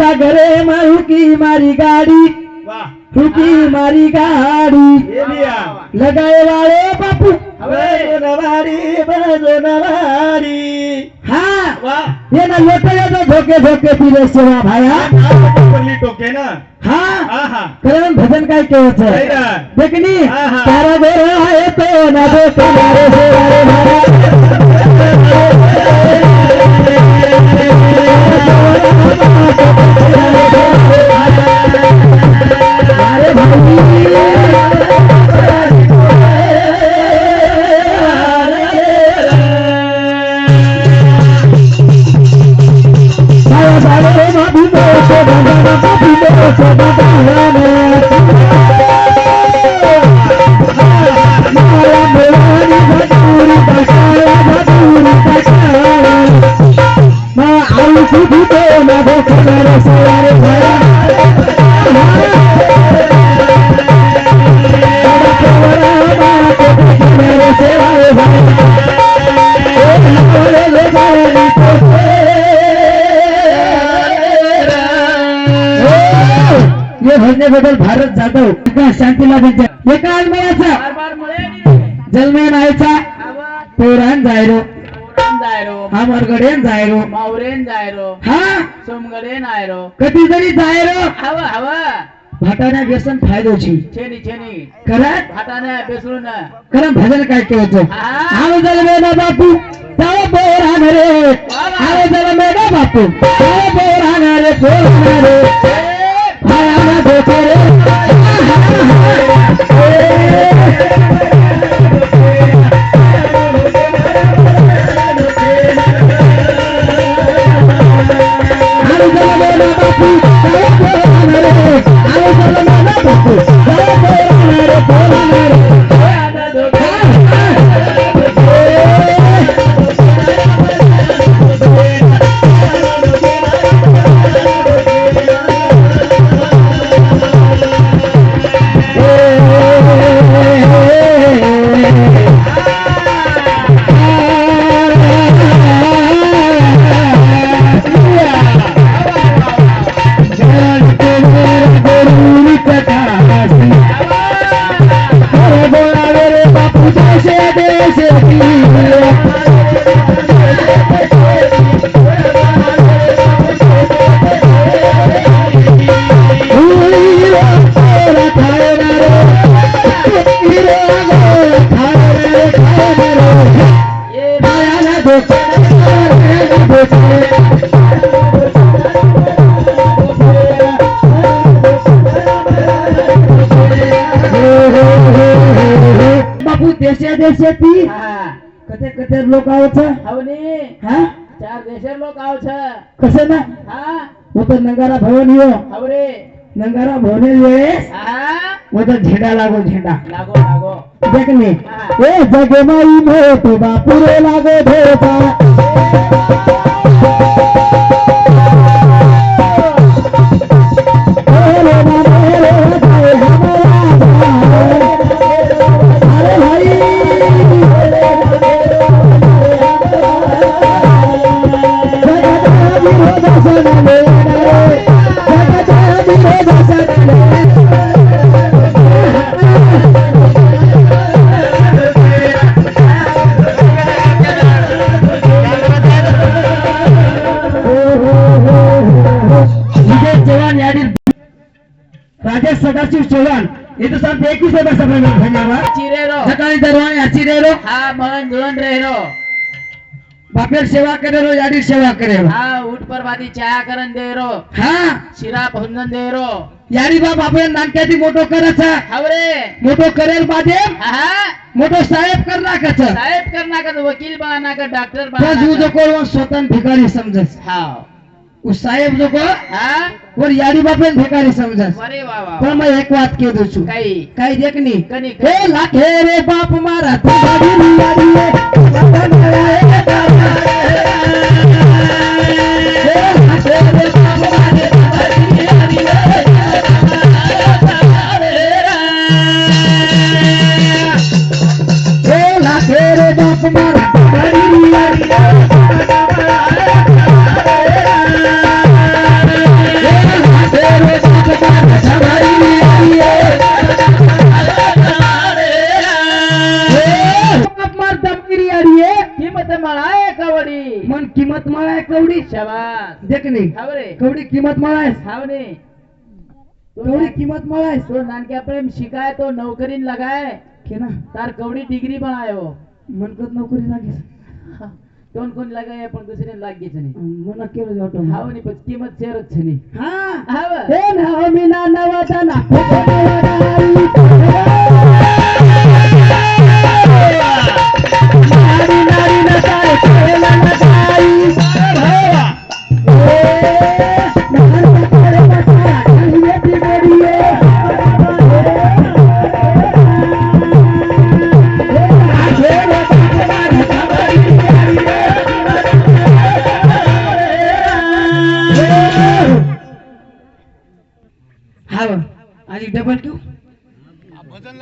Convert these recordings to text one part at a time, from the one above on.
सागरे मारुकी मारी गाडी. हुकी मारी गाडी. लगाए वाळे बापू. हा. ये ना लोटल्याचा झोके झोके पिले सेवा भाया. टोके ना. हा. कारण भजन काय केवचं? देखनी तारा गोर आहे तो ना दोस्त मारे मारे मारे. राज्याबद्दल भारत जाधव एका आलमयाचा. जलमयान आयचा पोरान जायरो. अमरगडेन जायरो मावरेन जायरो. हा? सोमगडेन आयरो कधी जरी जायरो. भाटाने व्यसन भजन काय केलं आव जलमेना बापू. तो पोरान रे आव बापू. जाओ जलमेना बापू Recipi કથે કથે લોક આવો છે હવની હા ચાર દેશે લોક આવો છે કશે ના હા હું તો નગારા ભવન યો હવરે નંગારા ભોને જોએ હા હું તો ઝેડા લાગો ઝેડા લાગો લાગો જગને એ જગમાઈ ભો તું બાપુરે લાગો ભોતા राजेश सदाशिव चौहान ಇದು ಸ್ವಲ್ಪ ಏಕಿಸಬೇಕು ಸಭೆ ಸಕಾಲಿ ತರುವ ಅಚ್ಚಿರೇರು ಹಾ ಮಗನ್ ಜೋನ್ ರೇರು બાપેર સેવા કરેરો યાડી સેવા કરેરો હા ઊંટ પર બાધી ચા કરન દેરો હા શિરા ભંજન દેરો યારી બાપ આપણે નાનક્યાથી મોટો કરે છે હવે મોટો કરેલ બાદે હા મોટો સાહેબ કર નાખે છે સાહેબ કર નાખે વકીલ બના નાખે ડોક્ટર બના જો કોણ સ્વતંત્ર ભિખારી સમજે છે હા સાહેબ લોકો હા? ઓર યારી બાપે ભેકારી સમજાસ અરે વાહ વાહ પણ મેં એક વાત કહી દઉં છું. કઈ? કઈ દેખની કની એ લાખે રે બાપ મારા તો ભાગી યારી રે વતન રે. शाबास देख नी हावरे कवडी किंमत मळाय हावने कवडी किंमत मळाय तो नानक्या प्रेम शिकाय तो नौकरीन लगाय. के ना? तार कवडी डिग्री बनायो मनकत नोकरी लागे कोण कोण लगाय पण दुसरे लागेच नाही. मना केलं जातो? हाव नाही पण किंमत शेरच नाही. हा. हाव. हे ना मी ना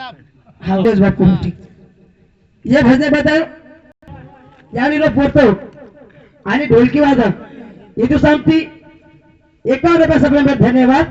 हाउस बाग कमिटी ये भजने बताओ या मी लोक बोलतो आणि ढोलकी वाजव. इथं सांगती एका रुपया सगळ्यांना धन्यवाद.